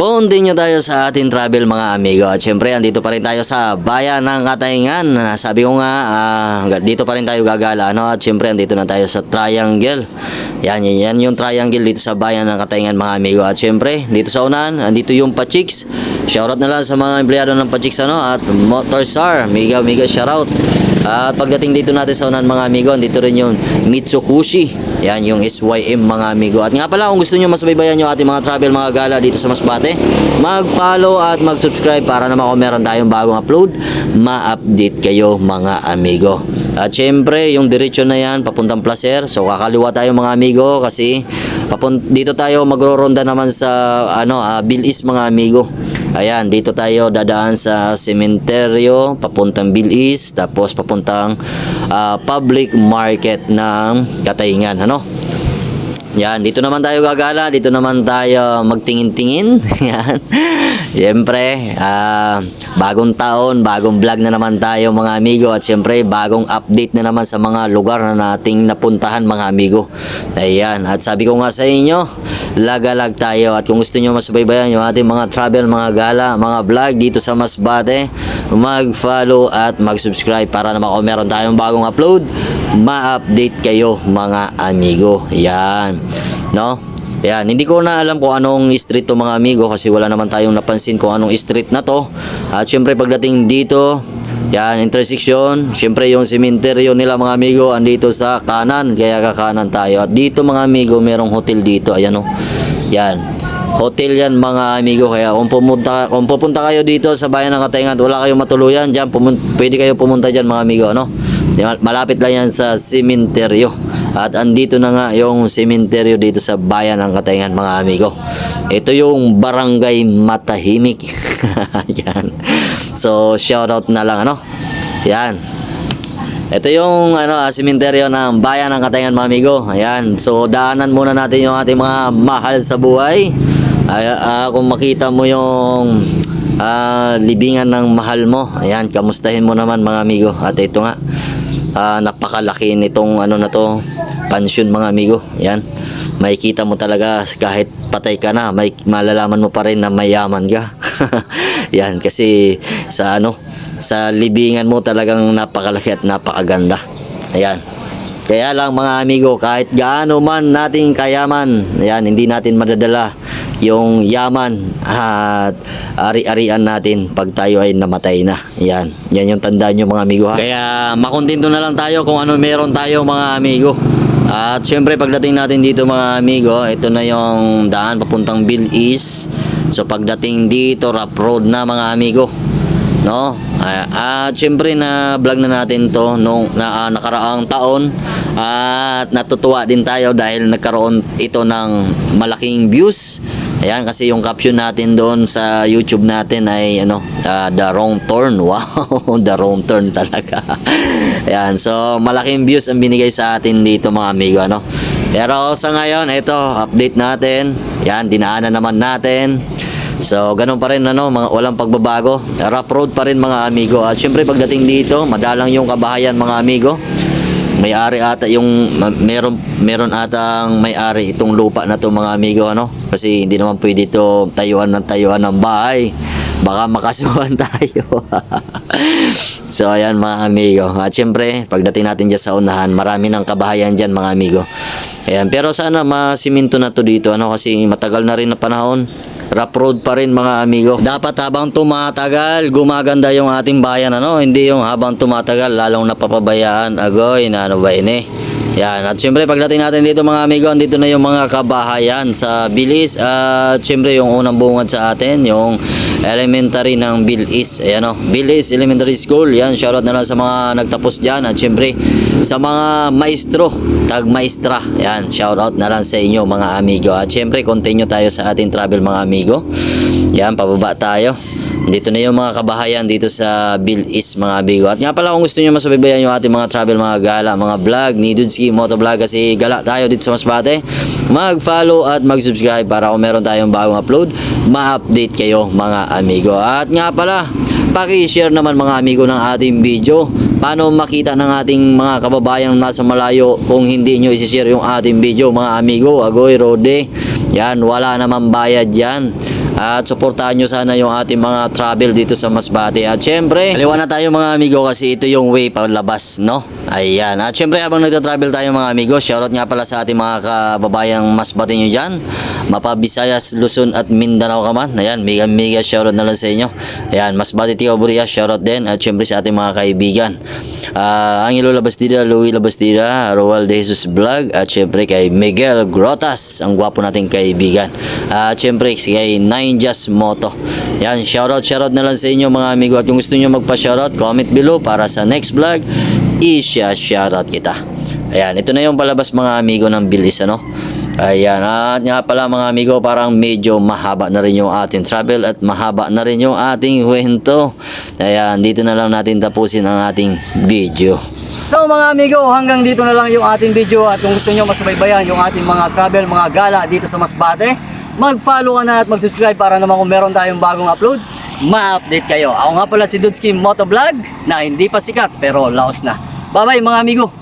Continue tayo sa ating travel mga amigo. At syempre, andito pa rin tayo sa bayan ng Katayngan. Ah, Sabi ko nga, ah, dito pa rin tayo gagala. No? At syempre, andito na tayo sa Triangle. Yan, yan, yan yung Triangle dito sa bayan ng Katayngan mga amigo. At syempre, dito sa unahan, andito yung Pachiks. Shoutout na lang sa mga empleyado ng Pachiks ano? at Motorstar. Mega, mega shoutout. At pagdating dito natin sa unahan mga amigo, dito rin yung Mitsukushi. Yan yung SYM mga amigo. At nga pala kung gusto niyo masubaybayan yung ating mga travel mga gala dito sa Masbate, mag-follow at mag-subscribe para naman kung meron tayong bagong upload, ma-update kayo mga amigo. At syempre, yung diretsyo na yan, papuntang Placer. So kakaliwa tayo mga amigo kasi papun dito tayo magro-ronda naman sa ano, ah, Bilis mga amigo. Ayan, dito tayo dadaan sa sementeryo, papuntang Bilis, tapos papuntang ah, public market ng Katayngan, ano? Yan, dito naman tayo gagala, dito naman tayo magtingin-tingin. Yan. Siyempre, ah, bagong taon, bagong vlog na naman tayo mga amigo at siyempre bagong update na naman sa mga lugar na nating napuntahan mga amigo. Ayan, at sabi ko nga sa inyo, lagalag tayo at kung gusto nyo masubaybayan yung ating mga travel, mga gala, mga vlog dito sa Masbate, mag-follow at mag-subscribe para naman kung meron tayong bagong upload, ma-update kayo mga amigo. Yan. No? Yan, hindi ko na alam kung anong street to mga amigo kasi wala naman tayong napansin kung anong street na to. At syempre pagdating dito, yan, intersection, syempre yung sementeryo nila mga amigo andito sa kanan, kaya kakanan tayo. At dito mga amigo, merong hotel dito, ayan o. Yan. Hotel yan mga amigo kaya kung pumunta kung pupunta kayo dito sa bayan ng Katayngan at wala kayong matuluyan diyan pwede kayo pumunta diyan mga amigo ano? Malapit lang yan sa sementeryo at andito na nga yung sementeryo dito sa bayan ng Katayngan mga amigo ito yung barangay Matahimik yan so shout out na lang ano yan ito yung ano, ah, sementeryo ng bayan ng Katayngan mga amigo. Ayan. So daanan muna natin yung ating mga mahal sa buhay. Ay, ah, kung makita mo yung ah, libingan ng mahal mo. Ayan, kamustahin mo naman mga amigo. At ito nga, ah, napakalaki nitong ano na to, pansyon mga amigo. Ayan. Makikita mo talaga kahit patay ka na, may malalaman mo pa rin na mayaman ka. Yan kasi sa ano, sa libingan mo talagang napakalaki at napakaganda. Ayan. Kaya lang mga amigo, kahit gaano man nating kayaman, ayan, hindi natin madadala yung yaman at ari-arian natin pag tayo ay namatay na. Yan. Yan yung tandaan nyo mga amigo ha. Kaya makontento na lang tayo kung ano meron tayo mga amigo. At syempre pagdating natin dito mga amigo, ito na yung daan papuntang Bill East. So pagdating dito, rough road na mga amigo. No? Ah, At syempre na vlog na natin to nung na, ah, nakaraang taon at natutuwa din tayo dahil nagkaroon ito ng malaking views. Ayan kasi yung caption natin doon sa YouTube natin ay ano, ah, the wrong turn. Wow, the wrong turn talaga. Ayan, so malaking views ang binigay sa atin dito mga amigo ano. Pero sa ngayon, ito, update natin. Yan, dinaanan naman natin. So, ganun pa rin ano, mga walang pagbabago. Rough road pa rin mga amigo. At syempre pagdating dito, madalang yung kabahayan mga amigo. May-ari ata yung meron meron atang may-ari itong lupa na to mga amigo ano. Kasi hindi naman pwede ito tayuan ng tayuan ng bahay. Baka makasuhan tayo. so ayan mga amigo. At syempre, pagdating natin dyan sa unahan, marami ng kabahayan dyan mga amigo. Ayan, pero sana masiminto na to dito ano kasi matagal na rin na panahon. Rough road pa rin mga amigo. Dapat habang tumatagal, gumaganda yung ating bayan ano, hindi yung habang tumatagal lalong napapabayaan. Agoy, na ano ba ini? Yan, at syempre pagdating natin dito mga amigo, andito na yung mga kabahayan sa Bilis at syempre yung unang bungad sa atin, yung elementary ng Bilis. Ayan o, Bilis Elementary School. Yan, shoutout na lang sa mga nagtapos dyan at syempre sa mga maestro, tag maestra. Yan, shoutout na lang sa inyo mga amigo. At syempre continue tayo sa ating travel mga amigo. Yan, pababa tayo. Dito na yung mga kabahayan dito sa Bill East mga amigo. At nga pala kung gusto niyo masubaybayan yung ating mga travel, mga gala, mga vlog ni Dudski Motovlog kasi gala tayo dito sa Masbate. Mag-follow at mag-subscribe para kung meron tayong bagong upload, ma-update kayo mga amigo. At nga pala, paki-share naman mga amigo ng ating video. Paano makita ng ating mga kababayan nasa malayo kung hindi nyo isi-share yung ating video mga amigo. Agoy, Rode. Yan, wala naman bayad yan. At suportahan nyo sana yung ating mga travel dito sa Masbate. At syempre, aliwa na tayo mga amigo kasi ito yung way palabas, no? Ayan. At syempre, habang nagta-travel tayo mga amigo, shoutout nga pala sa ating mga kababayang Masbate nyo dyan. Mapa Luzon at Mindanao ka man. Ayan, mega mega shoutout na lang sa inyo. Ayan, Masbate Tio Buria, shoutout din. At syempre sa ating mga kaibigan. Uh, Angelo Labastida, Louie Labastida, Roel De Jesus Vlog at syempre kay Miguel Grotas, ang gwapo nating kaibigan. At syempre kay 9 Angels Moto. Yan, shoutout, shoutout na lang sa inyo mga amigo. At kung gusto niyo magpa-shoutout, comment below para sa next vlog, i-shoutout kita. Ayan, ito na yung palabas mga amigo ng bilis, ano? Ayan, at nga pala mga amigo, parang medyo mahaba na rin yung ating travel at mahaba na rin yung ating kwento. Ayan, dito na lang natin tapusin ang ating video. So mga amigo, hanggang dito na lang yung ating video at kung gusto nyo masubaybayan yung ating mga travel, mga gala dito sa Masbate, mag-follow ka na at mag-subscribe para naman kung meron tayong bagong upload, ma-update kayo. Ako nga pala si Dudski Motovlog na hindi pa sikat pero laos na. Bye bye mga amigo!